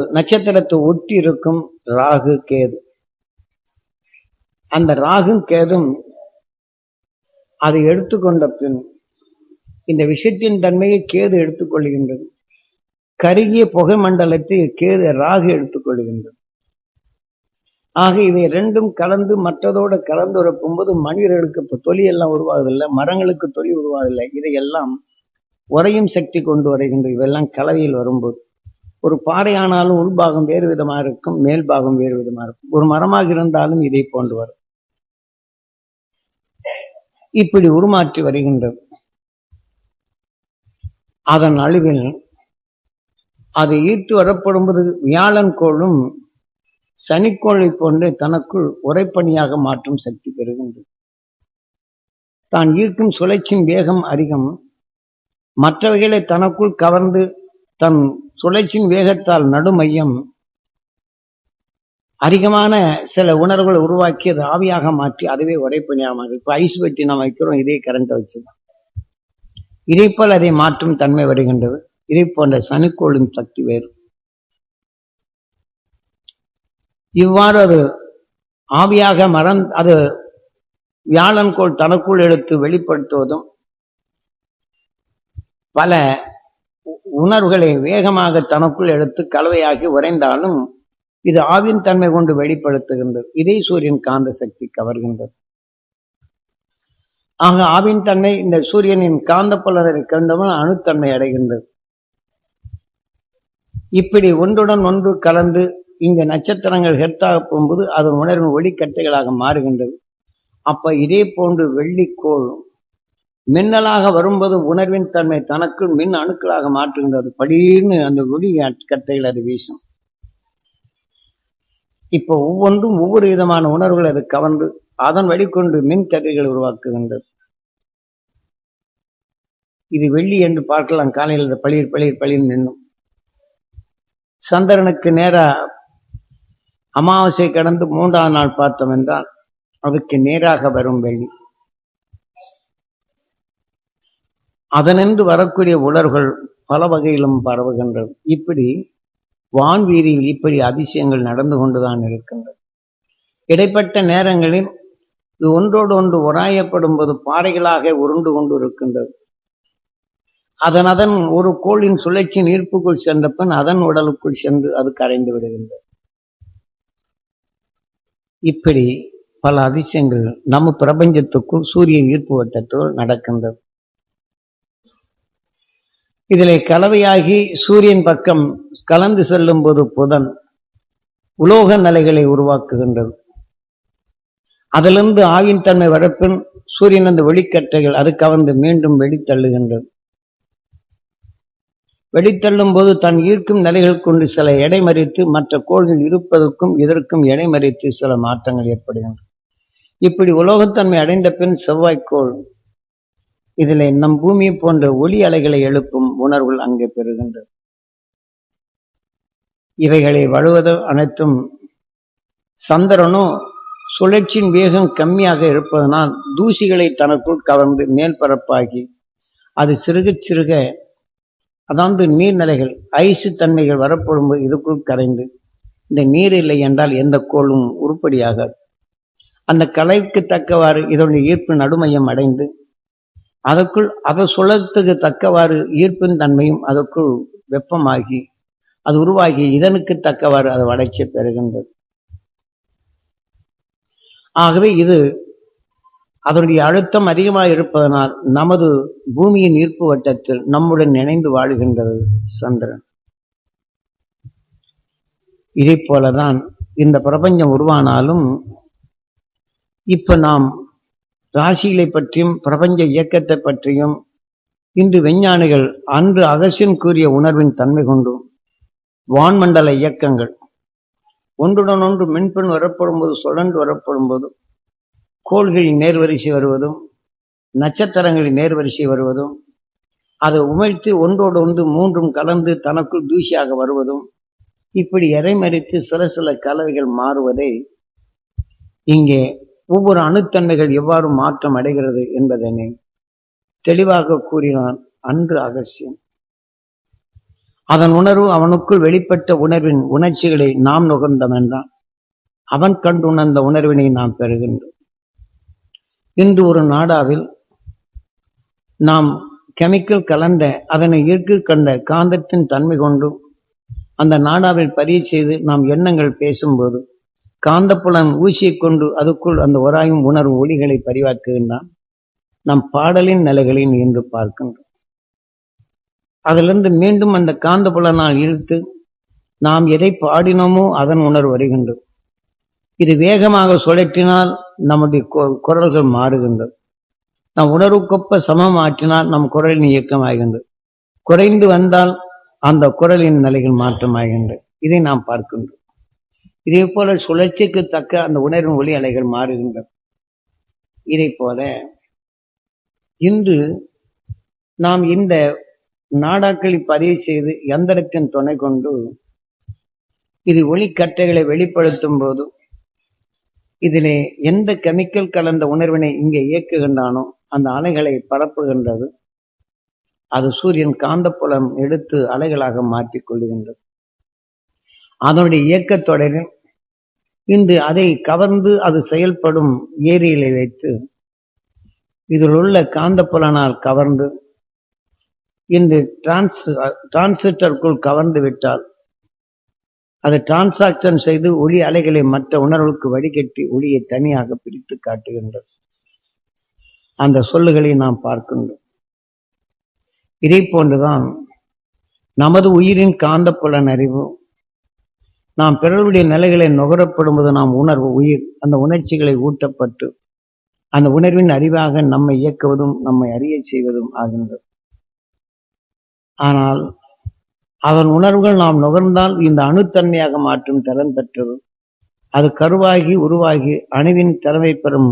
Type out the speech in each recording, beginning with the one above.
நட்சத்திரத்தை ஒட்டி இருக்கும் ராகு கேது. அந்த ராகும் கேதும் அதை எடுத்துக்கொண்ட பின் இந்த விஷயத்தின் தன்மையை கேது எடுத்துக்கொள்கின்றது. கருகிய புகை மண்டலத்தை கேது ராகு எடுத்துக்கொள்கின்றது. ஆக இவை ரெண்டும் கலந்து மற்றதோடு கலந்து உரப்பும்போது மனிதர்களுக்கு இப்போ தொலி எல்லாம் உருவாகுதில்லை மரங்களுக்கு தொலி உருவாவதில்லை இதையெல்லாம் உறையும் சக்தி கொண்டு வருகின்ற இவெல்லாம் கலவையில் வரும்போது. ஒரு பாறையானாலும் உள்பாகம் வேறு விதமாக இருக்கும் மேல் பாகம் வேறு விதமாக இருக்கும். ஒரு மரமாக இருந்தாலும் இதை போன்று வரும். இப்படி உருமாற்றி வருகின்றது. அதன் அழிவில் அது ஈர்த்து வரப்படும்போது வியாழன் கோளும் சனிக்கோளை போன்றே தனக்குள் உரைப்பணியாக மாற்றும் சக்தி பெறுகின்றது. தான் ஈர்க்கும் சுழற்சியின் வேகம் அதிகம். மற்றவைகளை தனக்குள் கவர்ந்து தன் சுழற்சியின் வேகத்தால் நடுமையம். அதிகமான சில உணர்வுகளை உருவாக்கி அதை ஆவியாக மாற்றி அதுவே உரைப்பணியாக மாற்றி இப்போ ஐஸ் வெட்டி நாம் வைக்கிறோம் இதே கரண்ட்டை வச்சுதான். இதை போல் அதை மாற்றும் தன்மை வருகின்றது. இதை போன்ற சனுக்கோளின் சக்தி வேறு. இவ்வாறு அது ஆவியாக மறந் அது வியாழன்கோள் தனக்குள் எடுத்து வெளிப்படுத்துவதும் பல உணர்வுகளை வேகமாக தனக்குள் எடுத்து கலவையாகி உறைந்தாலும் இது ஆவின் தன்மை கொண்டு வெளிப்படுத்துகின்றது. இதை சூரியன் காந்த சக்தி கவர்கின்றது. ஆக ஆவின் தன்மை இந்த சூரியனின் காந்த புலரை கண்டவன் அணுத்தன்மை அடைகின்றது. இப்படி ஒன்றுடன் ஒன்று கலந்து இங்க நட்சத்திரங்கள் ஹெர்த்தாக போகும்போது அது உணர்வின் ஒளிக்கட்டைகளாக மாறுகின்றது. அப்ப இதே போன்று வெள்ளிக்கோள் மின்னலாக வரும்போது உணர்வின் தன்மை தனக்குள் மின் அணுக்களாக மாற்றுகின்றது. படீர்னு அந்த ஒளி கட்டையில் அது வீசும். இப்போ ஒவ்வொன்றும் ஒவ்வொரு விதமான உணர்வுகள் அது கவர்ந்து அதன் வழிகொண்டு மின் கதிர்கள் உருவாக்குகின்றது. இது வெள்ளி என்று பார்க்கலாம். காலையில் பளிர் பளிர் பளிர் நின்னும் சந்திரனுக்கு நேரா அமாவாசை கடந்து மூன்றாம் நாள் பார்த்தோம் என்றால் அதுக்கு நேராக வரும் வெள்ளி. அதனின்று வரக்கூடிய உலர்கள் பல வகையிலும் பரவுகின்றது இப்படி வான்வீதியில் இப்படி அதிசயங்கள் நடந்து கொண்டுதான் இருக்கின்றது இடைப்பட்ட நேரங்களில் இது ஒன்றோடு ஒன்று உராயப்படும் போது பாறைகளாக உருண்டு கொண்டு இருக்கின்றது. அதன் அதன் ஒரு கோளின் சுழற்சியின் ஈர்ப்புக்குள் சென்ற பின் அதன் உடலுக்குள் சென்று அது கரைந்து விடுகின்றது. இப்படி பல அதிசயங்கள் நம்ம பிரபஞ்சத்துக்குள் சூரிய ஈர்ப்பு வட்டத்தில் நடக்கின்றது. இதிலே கலவையாகி சூரியன் பக்கம் கலந்து செல்லும் போது புதன் உலோக நிலைகளை உருவாக்குகின்றது. அதிலிருந்து ஆவின் தன்மை வரப்பின் சூரியன் அந்த வெளிக்கட்டைகள் அது கவர்ந்து மீண்டும் வெளித்தள்ளுகின்றது. வெளித்தள்ளும் போது தன் ஈர்க்கும் நிலைகள் கொண்டு சில எடை மறித்து மற்ற கோள்கள் இருப்பதற்கும் இதற்கும் எடை மறித்து சில மாற்றங்கள் ஏற்படுகின்றன. இப்படி உலோகத்தன்மை அடைந்த பின் செவ்வாய்க்கோள் இதில் நம் பூமி போன்ற ஒளி அலைகளை எழுப்பும் உணர்வுகள் அங்கே பெறுகின்றது. இவைகளை வழுவது அனைத்தும் சந்திரனும் சுழற்சியின் வேகம் கம்மியாக இருப்பதனால் தூசிகளை தனக்குள் கவர்ந்து மேல் பரப்பாகி அது சிறுக சிறுக அதாவது நீர்நிலைகள் ஐசு தன்மைகள் வரப்படும் இதுக்குள் கரைந்து இந்த நீர் இல்லை என்றால் எந்த கோளும் உருப்படியாகாது. அந்த கலைக்கு தக்கவாறு இதனுடைய ஈர்ப்பு நடுமையம் அடைந்து அதற்குள் அதை சுழத்துக்கு தக்கவாறு ஈர்ப்பின் தன்மையும் அதற்குள் வெப்பமாகி அது உருவாகி இதனுக்கு தக்கவாறு அது வளர்ச்சி பெறுகின்றது. ஆகவே இது அதனுடைய அழுத்தம் அதிகமாக இருப்பதனால் நமது பூமியின் ஈர்ப்பு வட்டத்தில் நம்முடன் இணைந்து வாழுகின்றது சந்திரன். இதே போலதான் இந்த பிரபஞ்சம் உருவானாலும் இப்ப நாம் ராசிகளை பற்றியும் பிரபஞ்ச இயக்கத்தை பற்றியும் இன்று விஞ்ஞானிகள் அன்று அகசியம் கூறிய உணர்வின் தன்மை கொண்டும் வான்மண்டல இயக்கங்கள். ஒன்றுடன் ஒன்று மின்பெண் வரப்படும் போது சுழன்று வரப்படும் கோள்களின் நேர்வரிசை வருவதும் நட்சத்திரங்களின் நேர்வரிசை வருவதும் அதை உமிழ்த்து ஒன்றோடு ஒன்று மூன்றும் கலந்து தனக்குள் தூசியாக வருவதும் இப்படி இறைமறித்து சில சில கலவைகள் மாறுவதை இங்கே ஒவ்வொரு அணுத்தன்மைகள் எவ்வாறு மாற்றம் அடைகிறது என்பதனை தெளிவாக கூறினான் அன்று அகசியம் அதன் உணர்வு அவனுக்குள் வெளிப்பட்ட உணர்வின் உணர்ச்சிகளை நாம் நுகர்ந்தவென்றான் அவன் கண்டுணர்ந்த உணர்வினை நாம் பெறுகின்றோம். இன்று ஒரு நாடாவில் நாம் கெமிக்கல் கலந்த அதனை ஈர்க்கு கண்ட காந்தத்தின் தன்மை கொண்டு அந்த நாடாவில் பதிவு செய்து நாம் எண்ணங்கள் பேசும்போது காந்தப்புலம் ஊசியை கொண்டு அதுக்குள் அந்த உராயும் உணர்வு ஒளிகளை பரிவாக்குகின்றான் நம் பாடலின் நிலைகளின் என்று பார்க்கின்றோம். அதிலிருந்து மீண்டும் அந்த காந்தப்புலனால் இழுத்து நாம் எதை பாடினோமோ அதன் உணர்வு வருகின்றது. இது வேகமாக சுழற்றினால் நம்முடைய கு- குரல்கள் மாறுகின்றது. நம் உணர்வுக்கொப்ப சமம் ஆற்றினால் நம் குரலின் இயக்கமாகின்றது. குறைந்து வந்தால் அந்த குரலின் நிலைகள் மாற்றமாகின்றது. இதை நாம் பார்க்கின்றோம். இதே போல சுழற்சிக்கு தக்க அந்த உணர்வு ஒளி அலைகள் மாறுகின்றன. இதை போல இன்று நாம் இந்த நாடாக்களை பதிவு செய்து எந்திரத்தின் துணை கொண்டு இது ஒளிக்கற்றைகளை வெளிப்படுத்தும் போது இதிலே எந்த கெமிக்கல் கலந்த உணர்வினை இங்கே இயக்குகின்றானோ அந்த அலைகளை பரப்புகின்றது. அது சூரியன் காந்தப்புலம் எடுத்து அலைகளாக மாற்றிக் கொள்ளுகின்றது. அதனுடைய இயக்கத் தொடரில் இன்று அதை கவர்ந்து அது செயல்படும் ஏரியிலை வைத்து இதில் உள்ள காந்தப்புலனால் கவர்ந்து இன்று டிரான்ஸ் டிரான்சிட்டருக்குள் கவர்ந்து விட்டால் அது டிரான்சாக்சன் செய்து ஒளி அலைகளை மற்ற உணர்வுக்கு வடிகட்டி ஒளியை தனியாக பிரித்து காட்டுகின்றது. அந்த சொல்லுகளை நாம் பார்க்கின்றோம். இதே போன்றுதான் நமது உயிரின் காந்தப்புலன் அறிவு நாம் பிறருடைய நிலைகளை நுகரப்படும்போது நாம் உணர்வு உயிர் அந்த உணர்ச்சிகளை ஊட்டப்பட்டு அந்த உணர்வின் அறிவாக நம்மை இயக்குவதும் நம்மை அறிய செய்வதும் ஆகின்றது. ஆனால் அதன் உணர்வுகள் நாம் நுகர்ந்தால் இந்த அணுத்தன்மையாக மாற்றும் திறன் பெற்றது. அது கருவாகி உருவாகி அணுவின் திறமை பெறும்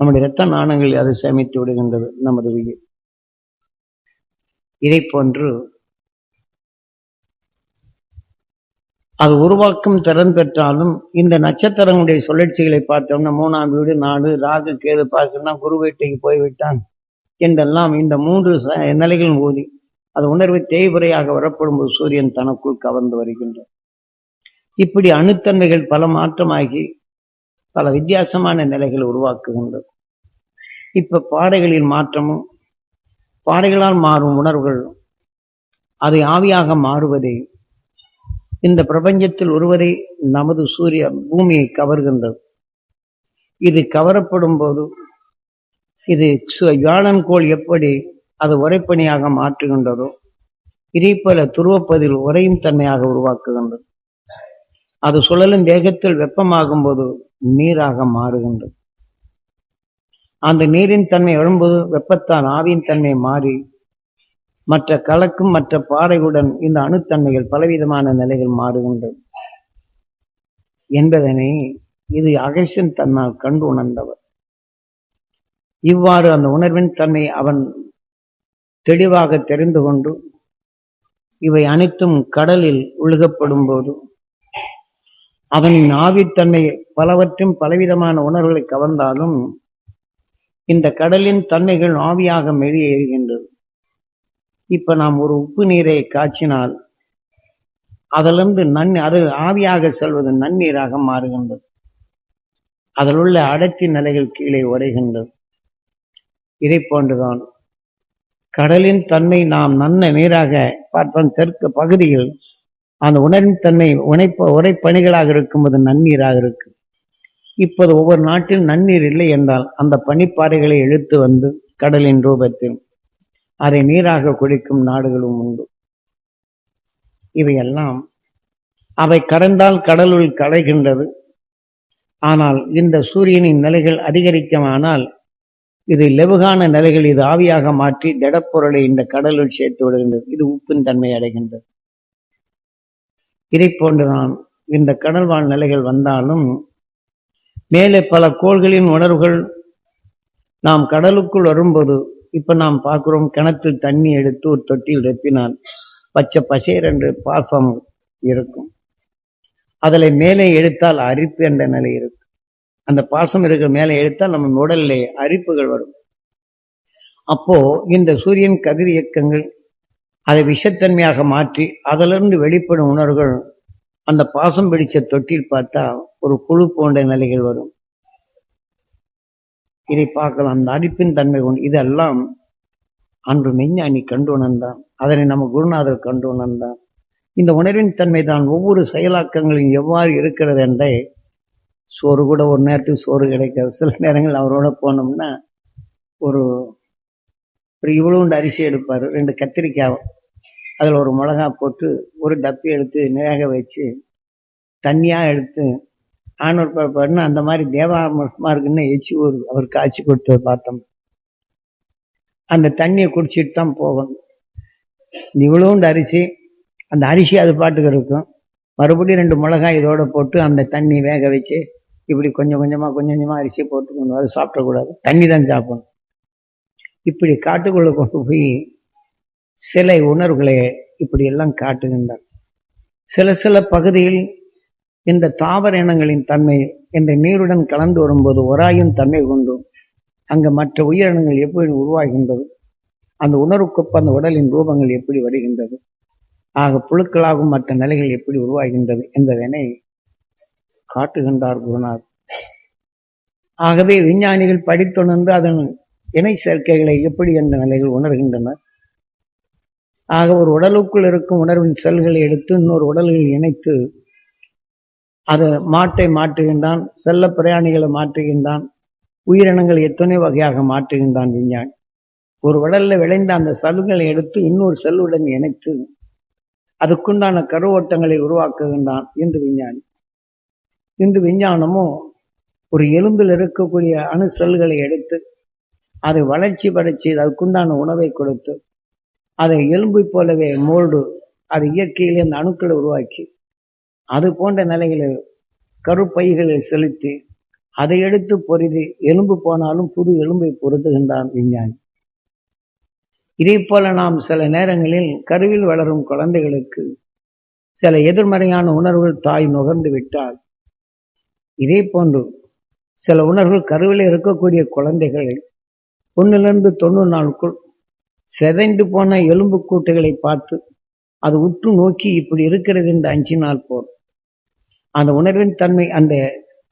நம்முடைய இரத்த நாணங்களில் அது சேமித்து விடுகின்றது நமது உயிர். இதை போன்று அது உருவாக்கும் திறன் பெற்றாலும் இந்த நட்சத்திரங்களுடைய சுழற்சிகளை பார்த்தோம்னா மூணாம் வீடு நாடு ராகு கேது பார்க்கணும்னா குரு வீட்டைக்கு போய்விட்டான் என்றெல்லாம் இந்த மூன்று ச- நிலைகளும் ஊதி அது உணர்வு தேய்வுரையாக வரப்படும் போது சூரியன் தனக்குள் கவர்ந்து வருகின்றார். இப்படி அணுத்தன்மைகள் பல மாற்றமாகி பல வித்தியாசமான நிலைகளை உருவாக்குகின்றது. இப்ப பாடைகளின் மாற்றமும் பாடைகளால் மாறும் உணர்வுகள் அதை ஆவியாக மாறுவதை இந்த பிரபஞ்சத்தில் ஒருவரை நமது சூரிய பூமியை கவர்கின்றது. இது கவரப்படும் போது இது வியாழன் கோள் எப்படி அது உரைப்பணியாக மாற்றுகின்றதோ இதே போல துருவப்பதில் உரையும் தன்மையாக உருவாக்குகின்றது. அது சுழலும் வேகத்தில் வெப்பமாகும் போது நீராக மாறுகின்றது. அந்த நீரின் தன்மை எழும்போது வெப்பத்தால் ஆவியின் தன்மை மாறி மற்ற கலக்கும் மற்ற பாறைகளுடன் இந்த அணுத்தன்மைகள் பலவிதமான நிலைகள் மாறுகின்றது என்பதனை இது அகசன் தன்னால் கண்டு உணர்ந்தவர். இவ்வாறு அந்த உணர்வின் தன்மை அவன் தெளிவாக தெரிந்து கொண்டு இவை அனைத்தும் கடலில் ஒழுகப்படும் போது அவனின் ஆவித்தன்மை பலவற்றும் பலவிதமான உணர்வுகளை கவர்ந்தாலும் இந்த கடலின் தன்மைகள் ஆவியாக மெழியேறுகின்றது இப்ப நாம் ஒரு உப்பு நீரை காய்ச்சினால் அதிலிருந்து நன் அது ஆவியாக செல்வது நன்னீராக மாறுகின்றது. அதில் உள்ள அடர்த்தி நிலைகள் கீழே உடைகின்றது இதை போன்றுதான் கடலின் தன்மை நாம் நன்ன நீராக பார்ப்போம். தெற்கு பகுதியில் அந்த உணரின் தன்மை உழைப்ப உரைப்பணிகளாக இருக்கும்போது நன்னீராக இருக்கு. இப்போது ஒவ்வொரு நாட்டில் நன்னீர் இல்லை என்றால் அந்த பனிப்பாறைகளை இழுத்து வந்து கடலின் ரூபத்தில் அதை நீராக குடிக்கும் நாடுகளும் உண்டு. இவையெல்லாம் அவை கடந்தால் கடலுள் களைகின்றது. ஆனால் இந்த சூரியனின் நிலைகள் அதிகரிக்கமானால் இது லெவுகான நிலைகள் இது ஆவியாக மாற்றி திடப்பொருளை இந்த கடலுள் சேர்த்து விடுகின்றது. இது உப்பின் தன்மை அடைகின்றது. இதை போன்றுதான் இந்த கடல் வாழ் நிலைகள் வந்தாலும் மேலே பல கோள்களின் உணர்வுகள் நாம் கடலுக்குள் வரும்போது இப்ப நாம் பார்க்கிறோம் கிணத்தில் தண்ணி எடுத்து ஒரு தொட்டியில் ரெப்பினால் பச்சை பசேர் என்று பாசம் இருக்கும். அதில் மேலே எடுத்தால் அரிப்பு என்ற நிலை இருக்கும். அந்த பாசம் இருக்கிற மேலே எடுத்தால் நம்ம உடலிலே அரிப்புகள் வரும். அப்போ இந்த சூரியன் கதிர் இயக்கங்கள் அதை விஷத்தன்மையாக மாற்றி அதிலிருந்து வெளிப்படும் உணர்வுகள் அந்த பாசம் பிடிச்ச தொட்டில் பார்த்தா ஒரு புழு போன்ற நிலைகள் வரும். இதை பார்க்கலாம் அந்த அரிப்பின் தன்மை கொண்டு இதெல்லாம் அன்று மெஞ்ஞானி கண்டு உணர்ந்தான். அதனை நம்ம குருநாதர் கண்டு உணர்ந்தான். இந்த உணர்வின் தன்மை தான் ஒவ்வொரு செயலாக்கங்களும் எவ்வாறு இருக்கிறது என்றே சோறு கூட ஒரு நேரத்துக்கு சோறு கிடைக்காது. சில நேரங்கள் அவரோட போனோம்னா ஒரு ஒரு இவ்வளோண்டு அரிசி எடுப்பார் ரெண்டு கத்திரிக்காய் அதில் ஒரு மிளகா போட்டு ஒரு டப்பி எடுத்து நேக வச்சு தண்ணியாக எடுத்து ஆனூர் பார்ப்பாருன்னு அந்த மாதிரி தேவாமர்மார்க்குன்னு எச்சி ஒரு அவர் காய்ச்சி கொடுத்து பார்த்தோம். அந்த தண்ணியை குடிச்சிட்டு தான் போகணும் இவ்வளோண்டு அரிசி அந்த அரிசி அது பாட்டுக்கு இருக்கும். மறுபடியும் ரெண்டு மிளகாய் இதோட போட்டு அந்த தண்ணி வேக வச்சு இப்படி கொஞ்சம் கொஞ்சமாக கொஞ்சம் கொஞ்சமாக அரிசியை போட்டு கொண்டு அது சாப்பிடக்கூடாது. தண்ணி தான் சாப்பிடணும். இப்படி காட்டுக்குள்ளே கொண்டு போய் சில உணர்வுகளை இப்படி எல்லாம் காட்டுகின்றார். சில சில பகுதியில் இந்த தாவர இனங்களின் தன்மை இந்த நீருடன் கலந்து வரும்போது ஒராயும் தன்மை கொண்டு அங்கு மற்ற உயிரினங்கள் எப்படி உருவாகின்றது? அந்த உணர்வுக்கொப்ப அந்த உடலின் ரூபங்கள் எப்படி வருகின்றது? ஆக புழுக்களாகும் மற்ற நிலைகள் எப்படி உருவாகின்றது என்பதனை காட்டுகின்றார் குருநாத் ஆகவே விஞ்ஞானிகள் படித்துணர்ந்து அதன் இணை சேர்க்கைகளை எப்படி என்ற நிலைகள் உணர்கின்றனர். ஆக ஒரு உடலுக்குள் இருக்கும் உணர்வின் செல்களை எடுத்து இன்னொரு உடல்களில் இணைத்து அது மாட்டை மாற்றுகின்றான் செல்ல பிரயாணிகளை மாற்றுகின்றான் உயிரினங்கள் எத்தனை வகையாக மாற்றுகின்றான் விஞ்ஞானி. ஒரு உடல்ல விளைந்த அந்த சலுகளை எடுத்து இன்னொரு செல்லுடன் இணைத்து அதுக்குண்டான கருவோட்டங்களை உருவாக்குகின்றான் இந்து விஞ்ஞானி. இந்து விஞ்ஞானமும் ஒரு எலும்பில் இருக்கக்கூடிய அணு செல்களை எடுத்து அதை வளர்ச்சி படைச்சி அதுக்குண்டான உணவை கொடுத்து அதை எலும்பு போலவே மோல்டு அது இயற்கையிலே அந்த அணுக்களை உருவாக்கி அது போன்ற நிலைகளில் கருப்பைகளில் செலுத்தி அதை எடுத்து பொரிது எலும்பு போனாலும் புது எலும்பை பொருத்துகின்றான் விஞ்ஞானி. இதே போல நாம் சில நேரங்களில் கருவில் வளரும் குழந்தைகளுக்கு சில எதிர்மறையான உணர்வுகள் தாய் நுகர்ந்து விட்டால் இதே போன்று சில உணர்வுகள் கருவில் இருக்கக்கூடிய குழந்தைகளை ஒன்றிலிருந்து தொண்ணூறு நாளுக்குள் செதைந்து போன எலும்பு கூட்டுகளை பார்த்து அது உற்று நோக்கி இப்படி இருக்கிறது என்று அஞ்சினால் போல் அந்த உணர்வின் தன்மை அந்த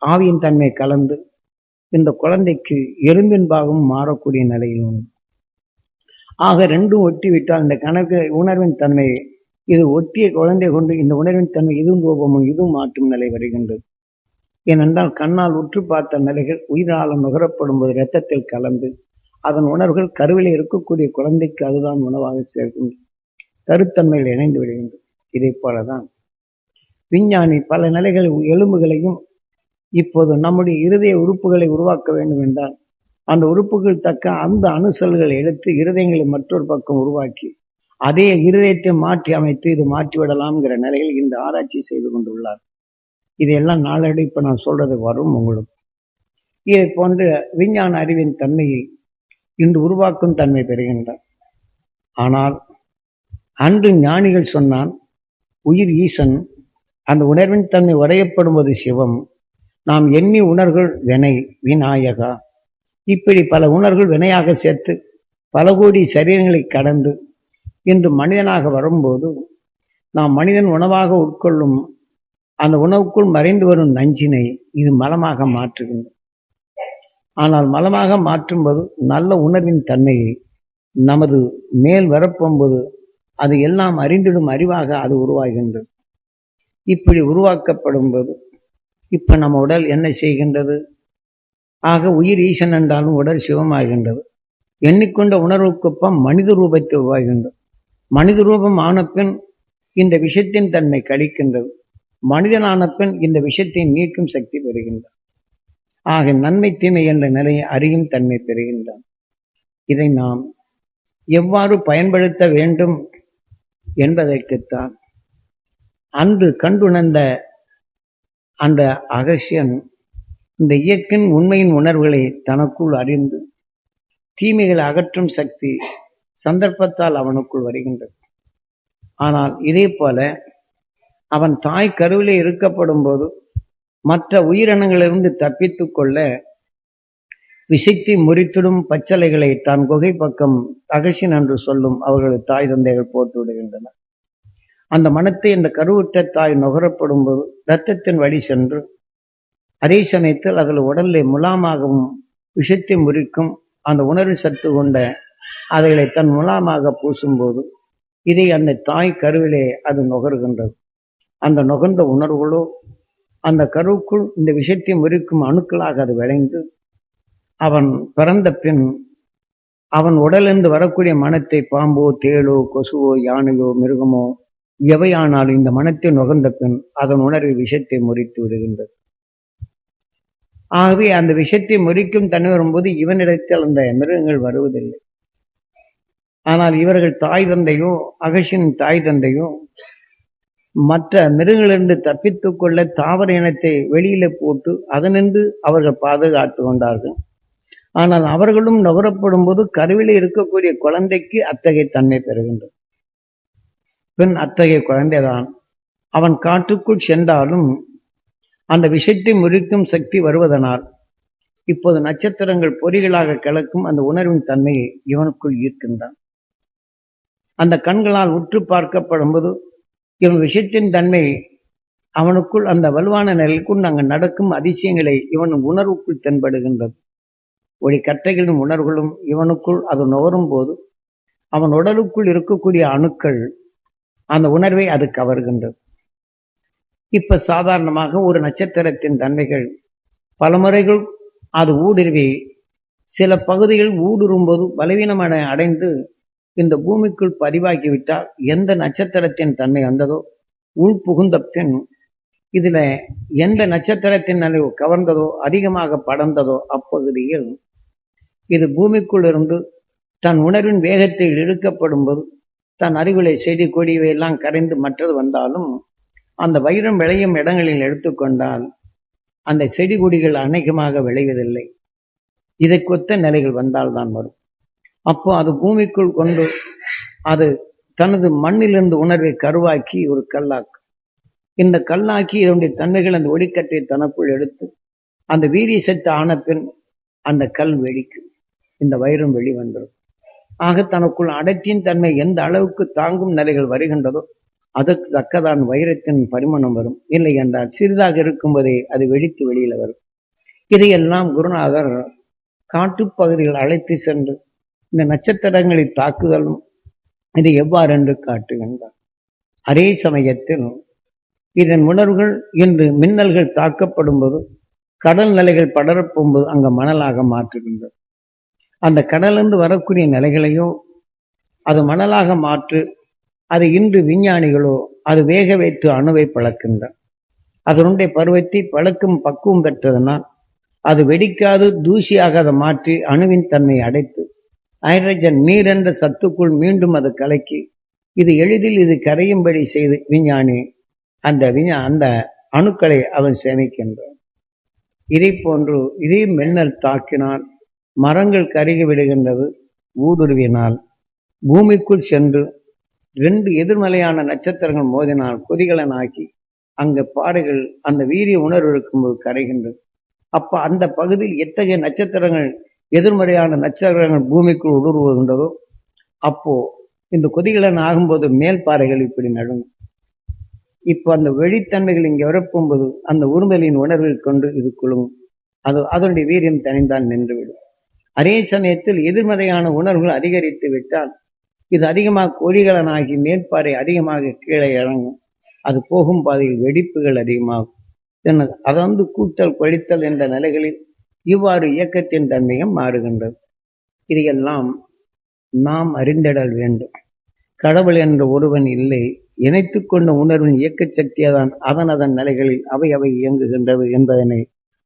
ஆவியின் தன்மை கலந்து இந்த குழந்தைக்கு எறும்பின் பாகம் மாறக்கூடிய நிலையில் உண்டு. ஆக ரெண்டும் ஒட்டி விட்டால் இந்த கணக்கு உணர்வின் தன்மை இது ஒட்டிய குழந்தை கொண்டு இந்த உணர்வின் தன்மை இதுவும் கோபமும் இதுவும் மாற்றும் நிலை வருகின்றது. ஏனென்றால் கண்ணால் உற்று பார்த்த நிலைகள் உயிராலம் நுகரப்படும் போது இரத்தத்தில் கலந்து அதன் உணர்வுகள் கருவிலே இருக்கக்கூடிய குழந்தைக்கு அதுதான் உணவாக சேர்க்கின்றது. கருத்தன்மையில் இணைந்து விடுகின்றது இதை போலதான். விஞ்ஞானி பல நிலைகள் எலும்புகளையும் இப்போது நம்முடைய இருதய உறுப்புகளை உருவாக்க வேண்டும் என்றால் அந்த உறுப்புகள் தக்க அந்த அணுசல்களை எடுத்து இருதயங்களை மற்றொரு பக்கம் உருவாக்கி அதே இருதயத்தை மாற்றி அமைத்து இது மாற்றிவிடலாம்ங்கிற நிலையில் இந்த ஆராய்ச்சி செய்து கொண்டுள்ளார். இதையெல்லாம் நாளடி இப்போ நான் சொல்றது வரும் உங்களுக்கு. இதை போன்ற விஞ்ஞான அறிவின் தன்மையை இன்று உருவாக்கும் தன்மை பெறுகின்றார். ஆனால் அன்று ஞானிகள் சொன்னான் உயிர் ஈசன் அந்த உணர்வின் தன்மை உரையப்படுவது சிவம். நாம் எண்ணி உணர்கள் வினை விநாயகா. இப்படி பல உணர்கள் வினையாக சேர்த்து பல கோடி சரீரங்களை கடந்து இன்று மனிதனாக வரும்போது நாம் மனிதன் உணவாக உட்கொள்ளும் அந்த உணவுக்குள் மறைந்து வரும் நஞ்சினை இது மலமாக மாற்றுகின்றது. ஆனால் மலமாக மாற்றும்போது நல்ல உணர்வின் தன்மையை நமது மேல் வரப்போம்போது அது எல்லாம் அறிந்திடும் அறிவாக அது உருவாகின்றது. இப்படி உருவாக்கப்படும் போது இப்போ நம்ம உடல் என்ன செய்கின்றது? ஆக உயிர் ஈசன் என்றாலும் உடல் சிவமாகின்றது. எண்ணிக்கொண்ட உணர்வுக்குப்பம் மனித ரூபத்தை உருவாகின்றது. மனித ரூபம் ஆன பின் இந்த விஷயத்தின் தன்மை கழிக்கின்றது. மனிதனான பின் இந்த விஷயத்தை நீக்கும் சக்தி பெறுகின்றான் ஆக நன்மை தீமை என்ற நிலையை அறியும் தன்மை பெறுகின்றான் இதை நாம் எவ்வாறு பயன்படுத்த வேண்டும்? என்பதற்குத்தான் அன்று கண்டுணர்ந்த அந்த அகசியன் இந்த இயக்கின் உண்மையின் உணர்வுகளை தனக்குள் அறிந்து தீமைகளை அகற்றும் சக்தி சந்தர்ப்பத்தால் அவனுக்குள் வருகின்றது. ஆனால் இதே போல அவன் தாய் கருவிலே இருக்கப்படும் போது மற்ற உயிரினங்களிலிருந்து தப்பித்து கொள்ள விசித்தி முறித்திடும் பச்சலைகளை தான் குகை பக்கம் அகசின் என்று சொல்லும் அவர்களது தாய் தந்தைகள் போட்டு விடுகின்றனர். அந்த மனத்தை இந்த கருவுற்ற தாய் நுகரப்படும் போது இரத்தத்தின் வழி சென்று அதே சமயத்தில் அதில் உடலை முலாமாகவும் விஷத்தை முறிக்கும் அந்த உணர்வு சத்து கொண்ட அதைகளை தன் முலாமாக பூசும்போது இதை அந்த தாய் கருவிலே அது நுகர்கின்றது. அந்த நுகர்ந்த உணர்வுகளோ அந்த கருவுக்குள் இந்த விஷத்தை முறிக்கும் அணுக்களாக அது விளைந்து அவன் பிறந்த பின் அவன் உடலிருந்து வரக்கூடிய மனத்தை பாம்போ தேளோ கொசுவோ யானையோ மிருகமோ எவையானாலும் இந்த மனத்தை நுகர்ந்த பின் அதன் உணர்வு விஷத்தை முறித்து விடுகின்றது. ஆகவே அந்த விஷத்தை முறிக்கும் தன்மை வரும்போது இவனிடத்தில் அந்த மிருகங்கள் வருவதில்லை. ஆனால் இவர்கள் தாய் தந்தையோ அகஷின் தாய் தந்தையோ மற்ற மிருகங்களிலிருந்து தப்பித்துக் கொள்ள தாவர இனத்தை வெளியில போட்டு அதனின்று அவர்கள் பாதுகாத்து கொண்டார்கள். ஆனால் அவர்களும் நுகரப்படும் போது கருவிலே இருக்கக்கூடிய குழந்தைக்கு அத்தகைய தன்மை பெறுகின்றது. பெண் அத்தகைய குழந்தைதான். அவன் காட்டுக்குள் சென்றாலும் அந்த விஷத்தை முறிக்கும் சக்தி வருவதனால் இப்போது நட்சத்திரங்கள் பொறிகளாக கிளக்கும் அந்த உணர்வின் தன்மையை இவனுக்குள் ஈர்க்கின்றான். அந்த கண்களால் உற்று பார்க்கப்படும்போது இவன் விஷயத்தின் தன்மை அவனுக்குள் அந்த வலுவான நிலைக்குள் அங்கு நடக்கும் அதிசயங்களை இவன் உணர்வுக்குள் தென்படுகின்றது. ஒளி கற்றைகளின் உணர்வுகளும் இவனுக்குள் அது நுகரும் போது அவன் உடலுக்குள் இருக்கக்கூடிய அணுக்கள் அந்த உணர்வை அது கவர்கின்றது. இப்ப சாதாரணமாக ஒரு நட்சத்திரத்தின் தன்மைகள் பல முறைகள் அது ஊடுருவி சில பகுதிகள் ஊடுரும்போது பலவீனமான அடைந்து இந்த பூமிக்குள் பதிவாகிவிட்டால் எந்த நட்சத்திரத்தின் தன்மை வந்ததோ உள் புகுந்த பின் இதுல எந்த நட்சத்திரத்தின் நிலை கவர்ந்ததோ அதிகமாக படர்ந்ததோ அப்பகுதியில் இது பூமிக்குள் இருந்து தன் உணர்வின் வேகத்தில் இழுக்கப்படும் போது தன் அருகிலே செடி கொடிவை கரைந்து மற்றது வந்தாலும் அந்த வைரம் விளையும் இடங்களில் எடுத்துக்கொண்டால் அந்த செடி கொடிகள் அநேகமாக விளைவதில்லை. இதை கொத்த நிலைகள் வந்தால்தான் வரும். அப்போ அது பூமிக்குள் கொண்டு அது தனது மண்ணிலிருந்து உணர்வை கருவாக்கி ஒரு கல்லாக்கும் இந்த கல்லாக்கி இதனுடைய தன்மைகள் அந்த ஒளிக்கட்டை தனக்குள் எடுத்து அந்த வீரிய சத்து ஆன பின் அந்த கல் வெடிக்கும். இந்த வைரம் வெளிவந்துடும் ஆக தனக்குள் அடர்த்தியின் தன்மை எந்த அளவுக்கு தாங்கும் நிலைகள் வருகின்றதோ அதற்கு தக்கதான் வைரத்தின் பரிமாணம் வரும். இல்லை என்றால் சிறிதாக இருக்கும்போதே அது வெடித்து வெளியில வரும். இதையெல்லாம் குருநாதர் காட்டுப்பகுதியில் அழைத்து சென்று இந்த நட்சத்திரங்களை தாக்குதலும் இது எவ்வாறு என்று காட்டுகின்றார். அதே சமயத்தில் இதன் உணர்வுகள் இன்று மின்னல்கள் தாக்கப்படும் போது கடல் நிலைகள் படரப்போகும்போது அங்கு மணலாக மாற்றுகின்றது. அந்த கடலிருந்து வரக்கூடிய நிலைகளையோ அது மணலாக மாற்று அது இன்று விஞ்ஞானிகளோ அது வேக வைத்து அணுவை பழக்கின்றன. அதனுடைய பருவத்தை பழக்கும் பக்குவம் பெற்றதனால் அது வெடிக்காது தூசியாக அதை மாற்றி அணுவின் தன்மை அடைத்து ஹைட்ரஜன் நீர் என்ற சத்துக்குள் மீண்டும் அது கலக்கி இது எளிதில் இது கரையும்படி செய்து விஞ்ஞானி அந்த விஞ்ஞா அந்த அணுக்களை அவன் சேமிக்கின்றான். இதை போன்று இதே மின்னல் தாக்கினால் மரங்கள் கருகி விடுகின்றது. ஊடுருவினால் பூமிக்குள் சென்று ரெண்டு எதிர்மலையான நட்சத்திரங்கள் மோதினால் கொதிகலன் ஆக்கி அங்க பாறைகள் அந்த வீரிய உணர்வு இருக்கும்போது கரைகின்றது. அப்ப அந்த பகுதியில் எத்தகைய நட்சத்திரங்கள் எதிர்மறையான நட்சத்திரங்கள் பூமிக்குள் ஊடுருவுகின்றதோ அப்போ இந்த கொதிகலன் ஆகும்போது மேல் பாறைகள் இப்படி நடுங்கும். இப்போ அந்த வெளித்தன்மைகள் இங்கே வரப்போகும்போது அந்த உருமலின் உணர்வில் கொண்டு இது குழுங்கும் அது அதனுடைய வீரியம் தனிந்தான் நின்றுவிடும் அதே சமயத்தில் எதிர்மறையான உணர்வுகள் அதிகரித்து விட்டால் இது அதிகமாக கோரிகளனாகி மேற்பாறை அதிகமாக கீழே இறங்கும். அது போகும் பாதையில் வெடிப்புகள் அதிகமாகும். தென் வந்து கூட்டல் கொழித்தல் என்ற நிலைகளில் இவ்வாறு இயக்கத்தின் தன்மையும் மாறுகின்றது. இதையெல்லாம் நாம் அறிந்திடல் வேண்டும். கடவுள் என்ற ஒருவன் இல்லை. இணைத்து கொண்ட உணர்வின் இயக்க சக்தியதான் அதன் அதன் நிலைகளில் அவை அவை இயங்குகின்றது என்பதனை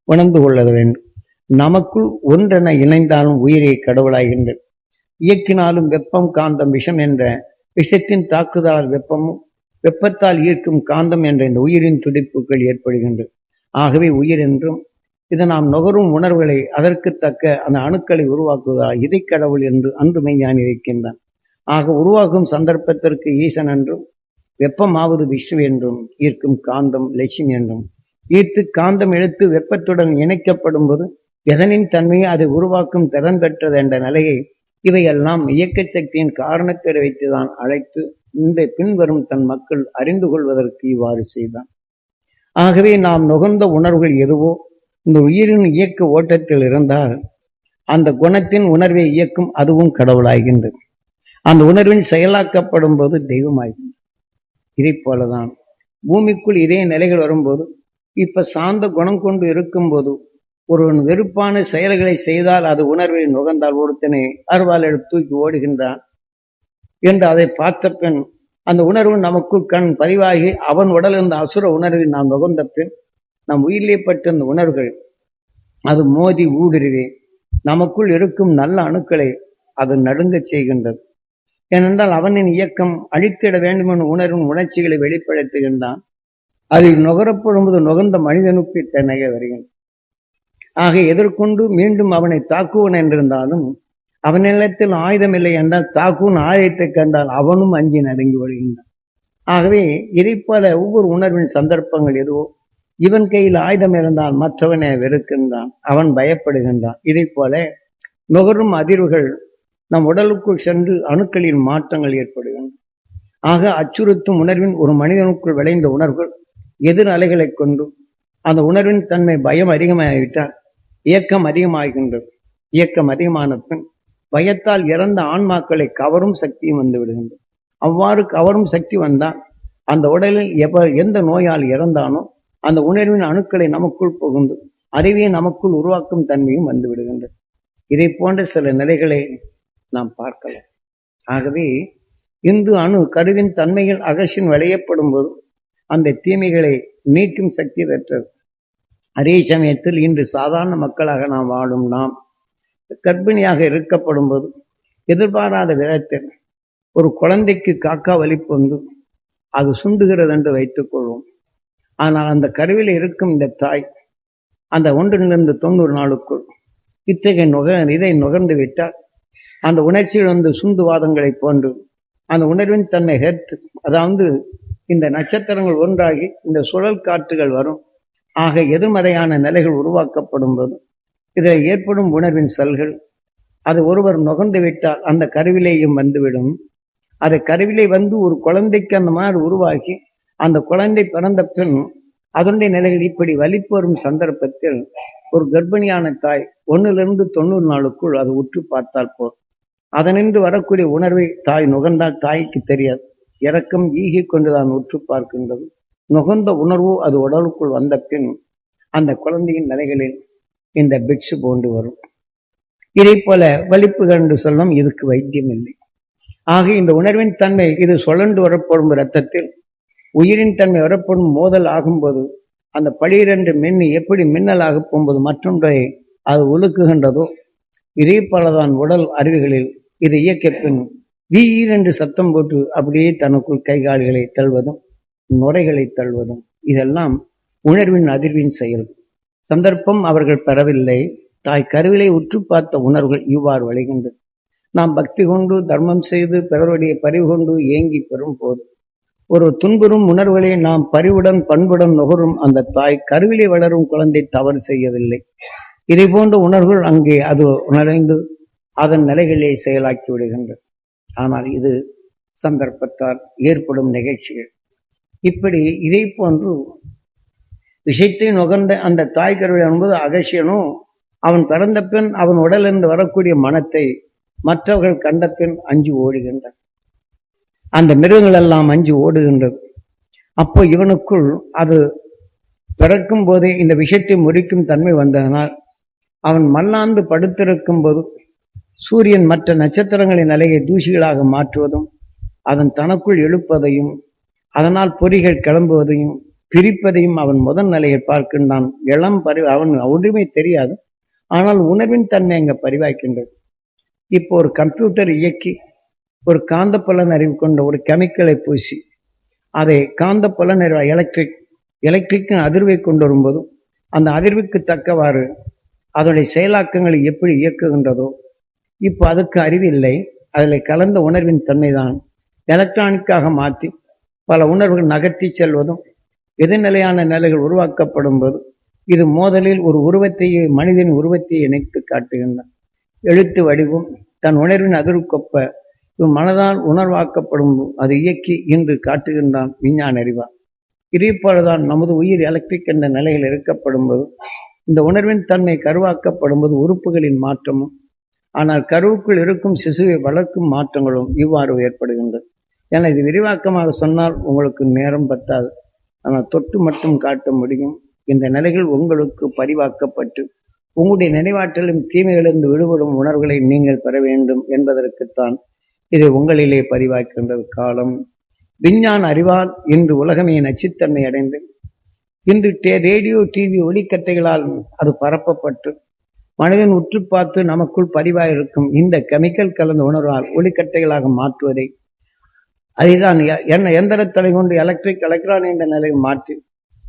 உணர்ந்து கொள்ள வேண்டும். நமக்குள் ஒன்றென இணைந்தாலும் உயிரே கடவுளாகின்றது இயக்கினாலும் வெப்பம் காந்தம் விஷம் என்ற விஷத்தின் தாக்குதலால் வெப்பமும் வெப்பத்தால் ஈர்க்கும் காந்தம் என்ற இந்த உயிரின் துடிப்புகள் ஏற்படுகின்றது. ஆகவே உயிர் என்றும் இது நாம் நுகரும் உணர்வுகளை அதற்கு தக்க அந்த அணுக்களை உருவாக்குவதால் இதை கடவுள் என்று அன்றுமே ஞான் இருக்கின்றான். ஆக உருவாகும் சந்தர்ப்பத்திற்கு ஈசன் என்றும் வெப்பமாவது விஷ்ணு என்றும் ஈர்க்கும் காந்தம் லட்சுமி என்றும். ஈர்த்து காந்தம் இழுத்து வெப்பத்துடன் இணைக்கப்படும் போது எதனின் தன்மையை அது உருவாக்கும் திறன் பெற்றது என்ற நிலையை இவையெல்லாம் இயக்க சக்தியின் காரணத்தை வைத்துதான் அழைத்து இந்த பின்வரும் தன் மக்கள் அறிந்து கொள்வதற்கு இவ்வாறு செய்தான். ஆகவே நாம் நுகர்ந்த உணர்வுகள் எதுவோ இந்த உயிரின் இயக்க ஓட்டத்தில் இருந்தால் அந்த குணத்தின் உணர்வை இயக்கும் அதுவும் கடவுளாகின்றது. அந்த உணர்வின் செயலாக்கப்படும் போது தெய்வமாகின்றது. இதை போலதான் பூமிக்குள் இதே நிலைகள் வரும்போது இப்ப சாந்த குணம் கொண்டு இருக்கும்போது ஒருவன் வெறுப்பான செயல்களை செய்தால் அது உணர்வை நுகர்ந்தால் ஒருத்தனை அருவால் எடுத்து தூக்கி ஓடுகின்றான் என்று அதை பார்த்த பின் அந்த உணர்வு நமக்குள் கண் பதிவாகி அவன் உடல் இருந்த அசுர உணர்வை நாம் நுகர்ந்த பின் நம் உயிரிலே பட்ட அந்த உணர்வுகள் அது மோதி ஊடுருவி நமக்குள் இருக்கும் நல்ல அணுக்களை அது நடுங்கச் செய்கின்றது. ஏனென்றால் அவனின் இயக்கம் அழித்திட வேண்டும் என்ற உணர்வின் உணர்ச்சிகளை வெளிப்படுத்துகின்றான். அதில் நுகரப்படும்போது நுகர்ந்த மனிதனுக்கு தன்னையே வருகின்றான் ஆக எதிர்கொண்டு மீண்டும் அவனை தாக்குவன் என்றிருந்தாலும் அவனிடத்தில் ஆயுதம் இல்லை என்றால் தாக்குவன் ஆயுதத்தை கண்டால் அவனும் அஞ்சி நடுங்கி வருகின்றான் ஆகவே இதை போல ஒவ்வொரு உணர்வின் சந்தர்ப்பங்கள் எதுவோ இவன் கையில் ஆயுதம் இருந்தால் மற்றவனை வெறுக்கின்றான் அவன் பயப்படுகின்றான். இதை போல நுகரும் அதிர்வுகள் நம் உடலுக்குள் சென்று அணுக்களின் மாற்றங்கள் ஏற்படுகின்றன. ஆக அச்சுறுத்தும் உணர்வின் ஒரு மனிதனுக்குள் விளைந்த உணர்வுகள் எதிர் அலைகளை கொண்டு அந்த உணர்வின் தன்மை பயம் அதிகமாகிவிட்டால் இயக்கம் அதிகமாகின்றது. இயக்கம் அதிகமான பின் பயத்தால் இறந்த ஆன்மாக்களை கவரும் சக்தியும் வந்து விடுகின்றது. அவ்வாறு கவரும் சக்தி வந்தால் அந்த உடலில் எவ எந்த நோயால் இறந்தானோ அந்த உணர்வின் அணுக்களை நமக்குள் புகுந்து அறிவியை நமக்குள் உருவாக்கும் தன்மையும் வந்து விடுகின்றது. இதை போன்ற சில நிலைகளை நாம் பார்க்கலாம். ஆகவே இந்து அணு கருவின் தன்மையில் அகசின் விளையப்படும் போது அந்த தீமைகளை நீக்கும் சக்தி பெற்றது. அதே சமயத்தில் இன்று சாதாரண மக்களாக நாம் வாழும் நாம் கர்ப்பிணியாக இருக்கப்படும் போது எதிர்பாராத விதத்தில் ஒரு குழந்தைக்கு காக்கா வலிப்பு வந்து அது சுண்டுகிறது என்று வைத்துக்கொள்வோம் ஆனால் அந்த கருவில் இருக்கும் இந்த தாய் அந்த ஒன்றிலிருந்து தொண்ணூறு நாளுக்குள் இத்தகைய நுக இதை நுகர்ந்து விட்டால் அந்த உணர்ச்சியில் வந்து சுண்டுவாதங்களை போன்று அந்த உணர்வின் தன்னை ஹெர்த் அதாவது இந்த நட்சத்திரங்கள் ஒன்றாகி இந்த சுழல் காற்றுகள் வரும். ஆக எதிர்மறையான நிலைகள் உருவாக்கப்படும் போது இதில் ஏற்படும் உணர்வின் செல்கள் அது ஒருவர் நுகர்ந்து விட்டால் அந்த கருவிலேயும் வந்துவிடும். அது கருவிலே வந்து ஒரு குழந்தைக்கு அந்த மாதிரி உருவாகி அந்த குழந்தை பிறந்த பின் அதனுடைய நிலைகள் இப்படி வலிப்பு வரும் சந்தர்ப்பத்தில் ஒரு கர்ப்பிணியான தாய் ஒன்னிலிருந்து தொண்ணூறு நாளுக்குள் அது உற்று பார்த்தால் போர் அதனின்று வரக்கூடிய உணர்வை தாய் நுகர்ந்தால் தாய்க்கு தெரியாது. இறக்கம் ஈகி கொண்டு தான் உற்று பார்க்கின்றது. நுகர்ந்த உணர்வு அது உடலுக்குள் வந்த பின் அந்த குழந்தையின் நிலைகளில் இந்த பிட்சு போன்று வரும். இதை போல வலிப்புகள் என்று சொல்லும் இதுக்கு வைத்தியம் இல்லை. ஆக இந்த உணர்வின் தன்மை இது சுழண்டு வரப்படும் இரத்தத்தில். உயிரின் தன்மை வரப்படும் மோதல் ஆகும்போது அந்த பளிரென்று மின்னி எப்படி மின்னலாக போகும்போது மற்றொன்றை அது உலுக்குகின்றதோ இதே போலதான் உடல் அறிவுகளில் இதை இயக்கிய பின் வீர் என்று சத்தம் போட்டு அப்படியே தனக்குள் கைகால்களை தள்வதும் தள்ளுவதும் நுரைகளை தள்ளுவதும் இதெல்லாம் உணர்வின் அதிர்வின் செயல். சந்தர்ப்பம் அவர்கள் பெறவில்லை. தாய் கருவிலை உற்று பார்த்த உணர்வுகள் இவ்வாறு வழிகின்றது நாம் பக்தி கொண்டு தர்மம் செய்து பிறருடைய பரிவு கொண்டு ஏங்கி பெறும் போது ஒரு துன்புறும் உணர்வுகளை நாம் பரிவுடன் பண்புடன் நுகரும் அந்த தாய் கருவிலே வளரும் குழந்தை தவறு செய்யவில்லை. இதை போன்ற உணர்வுகள் அங்கே அது உணர்ந்து அதன் நிலைகளை செயலாக்கி விடுகின்றது ஆனால் இது சந்தர்ப்பத்தால் ஏற்படும் நிகழ்ச்சிகள். இப்படி இதை போன்று விஷயத்தை நுகர்ந்த அந்த தாய் கருவிலை என்பது அகசியனும் அவன் பிறந்த பின் அவன் உடலிருந்து வரக்கூடிய மனத்தை மற்றவர்கள் கண்ட பின் அஞ்சு ஓடுகின்றன. அந்த மிருகங்கள் எல்லாம் அஞ்சு ஓடுகின்றது. அப்போ இவனுக்குள் அது பிறக்கும் போதே இந்த விஷயத்தை முறிக்கும் தன்மை வந்ததனால் அவன் மண்ணாந்து படுத்திருக்கும் போது சூரியன் மற்ற நட்சத்திரங்களின் நிலையை தூசிகளாக மாற்றுவதும் அதன் தனக்குள் எழுப்பதையும் அதனால் பொறிகள் கிளம்புவதையும் பிரிப்பதையும் அவன் முதல் நிலையை பார்க்கின்றான். இளம் பரி அவன் ஒன்றுமே தெரியாது. ஆனால் உணர்வின் தன்மை அங்கே பரிவாய்க்கின்றது இப்போ ஒரு கம்ப்யூட்டர் இயக்கி ஒரு காந்தப்பலன் அறிவு கொண்ட ஒரு கெமிக்கலை பூசி அதை காந்தப்பலன் அறிவு எலக்ட்ரிக் எலக்ட்ரிக்கின் அதிர்வை கொண்டு வரும்போது அந்த அதிர்வுக்கு தக்கவாறு அதனுடைய செயலாக்கங்களை எப்படி இயக்குகின்றதோ இப்போ அதுக்கு அறிவில்லை அதில் கலந்த உணர்வின் தன்மைதான் எலக்ட்ரானிக்காக மாற்றி பல உணர்வுகள் நகர்த்தி செல்வதும் எதிர்நிலையான நிலைகள் உருவாக்கப்படும் போது இது மோதலில் ஒரு உருவத்தையே மனிதன் உருவத்தை இணைத்து காட்டுகின்றான். எழுத்து வடிவம் தன் உணர்வின் அதிர்வுக்கொப்ப இவ் மனதால் உணர்வாக்கப்படும் அது இயக்கி இன்று காட்டுகின்றான் விஞ்ஞான அறிவான். இதே போலதான் நமது உயிர் எலக்ட்ரிக் என்ற நிலையில் இருக்கப்படும் போது இந்த உணர்வின் தன்மை கருவாக்கப்படும் போது உறுப்புகளின் மாற்றமும் ஆனால் கருவுக்குள் இருக்கும் சிசுவை வளர்க்கும் மாற்றங்களும் இவ்வாறு ஏற்படுகின்றது என இது விரிவாக்கமாக சொன்னால் உங்களுக்கு நேரம் பத்தாது. ஆனால் தொட்டு மட்டும் காட்ட முடியும். இந்த நிலைகள் உங்களுக்கு பதிவாக்கப்பட்டு உங்களுடைய நினைவாற்றலும் தீமைகளிலிருந்து விடுபடும் உணர்வுகளை நீங்கள் பெற வேண்டும் என்பதற்குத்தான் இதை உங்களிலே பதிவாக்கின்றது காலம். விஞ்ஞான அறிவால் இன்று உலகமே நச்சுத்தன்மை அடைந்து இன்று டே- ரேடியோ டிவி ஒளிக்கட்டைகளால் அது பரப்பப்பட்டு மனிதன் உற்று பார்த்து நமக்குள் பதிவாயிருக்கும் இந்த கெமிக்கல் கலந்த உணர்வால் ஒளிக்கட்டைகளாக மாற்றுவதை அதுதான் எ- என்ன எந்திரத்தலை கொண்டு எலக்ட்ரிக் எலக்ட்ரான் என்ற நிலையை மாற்றி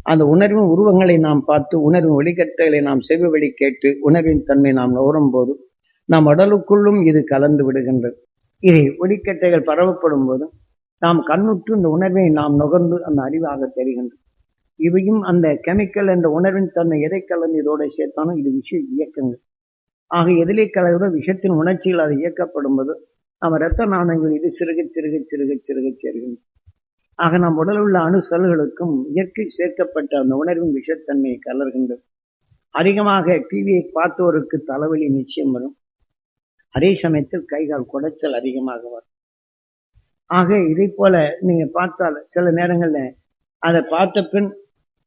அந்த உணர்வின் உருவங்களை நாம் பார்த்து உணர்வின் ஒளிக்கட்டைகளை நாம் செவி வழி கேட்டு உணர்வின் தன்மை நாம் நுகரும் போது நம் உடலுக்குள்ளும் இது கலந்து விடுகின்றது. இதை ஒளிக்கட்டைகள் பரவப்படும் போதும் நாம் கண்ணுற்று இந்த உணர்வை நாம் நுகர்ந்து அந்த அறிவாக தெரிகின்றது. இவையும் அந்த கெமிக்கல் என்ற உணர்வின் தன்மை எதை கலந்து இதோட சேர்த்தாலும் இது விஷய இயக்கங்கள். ஆக எதிலே கலந்தோ விஷத்தின் உணர்ச்சிகள் அது இயக்கப்படும் போது நம்ம ரத்த நாணங்கள் இது சிறுக சிறுக சிறுக சிறுக சிறுகும் ஆக நம் உடலில் உள்ள அணுசல்களுக்கும் இயற்கை சேர்க்கப்பட்ட அந்த உணர்வின் விஷத்தன்மையை கலர்கின்றது. அதிகமாக டிவியை பார்த்தோருக்கு தலைவலி நிச்சயம் வரும். அதே சமயத்தில் கைகால் குடைச்சல் அதிகமாக வரும். ஆக இதை போல நீங்க பார்த்தால் சில நேரங்கள்ல அதை பார்த்த பின்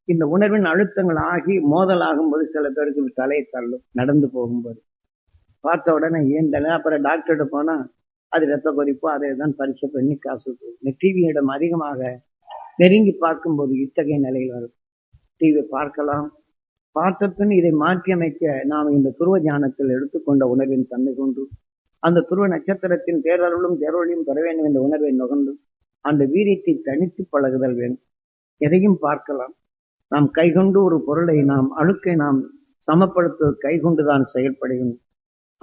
இந்த உணர்வின் அழுத்தங்கள் ஆகி மோதல் ஆகும்போது சில பேருக்கு தலையை தள்ளும் நடந்து போகும்போது. பார்த்த உடனே ஏன் தலை? அப்புறம் டாக்டர்கிட்ட போனா அது ரத்த கொதிப்போ அதை தான் பரிசு பண்ணி காசு இந்த டிவியிடம் அதிகமாக நெருங்கி பார்க்கும்போது இத்தகைய நிலையில் வரும். டிவி பார்க்கலாம். பார்த்த பின் இதை மாற்றியமைக்க நாம் இந்த துருவ ஞானத்தில் எடுத்துக்கொண்ட உணர்வின் தன்மை கொண்டு அந்த துருவ நட்சத்திரத்தின் பேரருளும் பேரொழியும் பெற வேண்டும் என்ற உணர்வை நுகர்ந்து அந்த வீரியத்தை தனித்து பழகுதல் வேண்டும். எதையும் பார்க்கலாம். நாம் கைகொண்டு ஒரு பொருளை நாம் அழுக்கை நாம் சமப்படுத்த கைகொண்டுதான் செயல்படுகின்றோம்.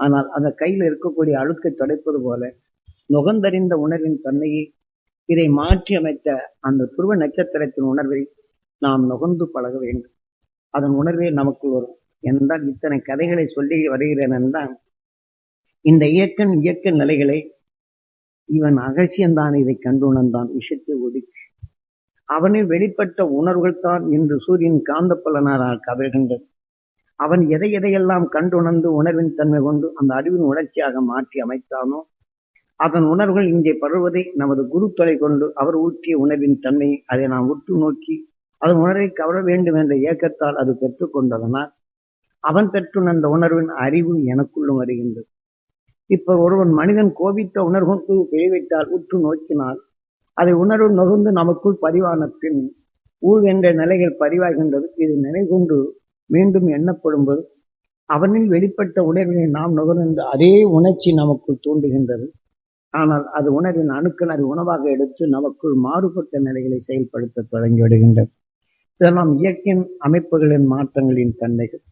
ஆனால் அந்த கையில் இருக்கக்கூடிய அழுக்கை துடைப்பது போல நுகர்ந்தறிந்த உணர்வின் தன்மையை இதை மாற்றி அமைத்த அந்த துருவ நட்சத்திரத்தின் உணர்வை நாம் நுகர்ந்து பழக வேண்டும். அதன் உணர்வே நமக்குள் வரும். என்றால் இத்தனை கதைகளை சொல்லி வருகிறேன் என்றால் இந்த இயக்கன் இயக்க நிலைகளை இவன் அகசியந்தான் இதை கண்டு உணர்ந்தான் விஷத்தை ஒதுக்கி. அவனில் வெளிப்பட்ட உணர்வுகள் தான் இன்று சூரியன் காந்த பலனாரால் கவிழ்கின்றது. அவன் எதை எதையெல்லாம் கண்டுணர்ந்து உணர்வின் தன்மை கொண்டு அந்த அறிவின் உணர்ச்சியாக மாற்றி அமைத்தானோ அதன் உணர்வுகள் இங்கே பருவதை நமது குரு தொலை கொண்டு அவர் ஊற்றிய உணர்வின் தன்மை அதை நாம் உற்று நோக்கி அதன் உணர்வை கவர வேண்டும் என்ற இயக்கத்தால் அது பெற்றுக்கொண்டதனால் அவன் பெற்றுணர்ந்த உணர்வின் அறிவு எனக்குள்ளும் வருகின்றது. இப்ப ஒருவன் மனிதன் கோபித்த உணர்வுக்கு பிழைவிட்டால் உற்று நோக்கினால் அதை உணர்வு நுகர்ந்து நமக்குள் பதிவான பின் ஊழ் என்ற நிலைகள் பதிவாகின்றது. இது நிலை கொண்டு மீண்டும் எண்ணப்படும்போது அவனில் வெளிப்பட்ட உணர்வினை நாம் நுகர்ந்த அதே உணர்ச்சி நமக்குள் தூண்டுகின்றது ஆனால் அது உணர்வின் அணுக்கள் அது உணவாக எடுத்து நமக்குள் மாறுபட்ட நிலைகளை செயல்படுத்த தொடங்கிவிடுகின்றது இதெல்லாம் இயற்கையின் அமைப்புகளின் மாற்றங்களின் தன்மைகள்.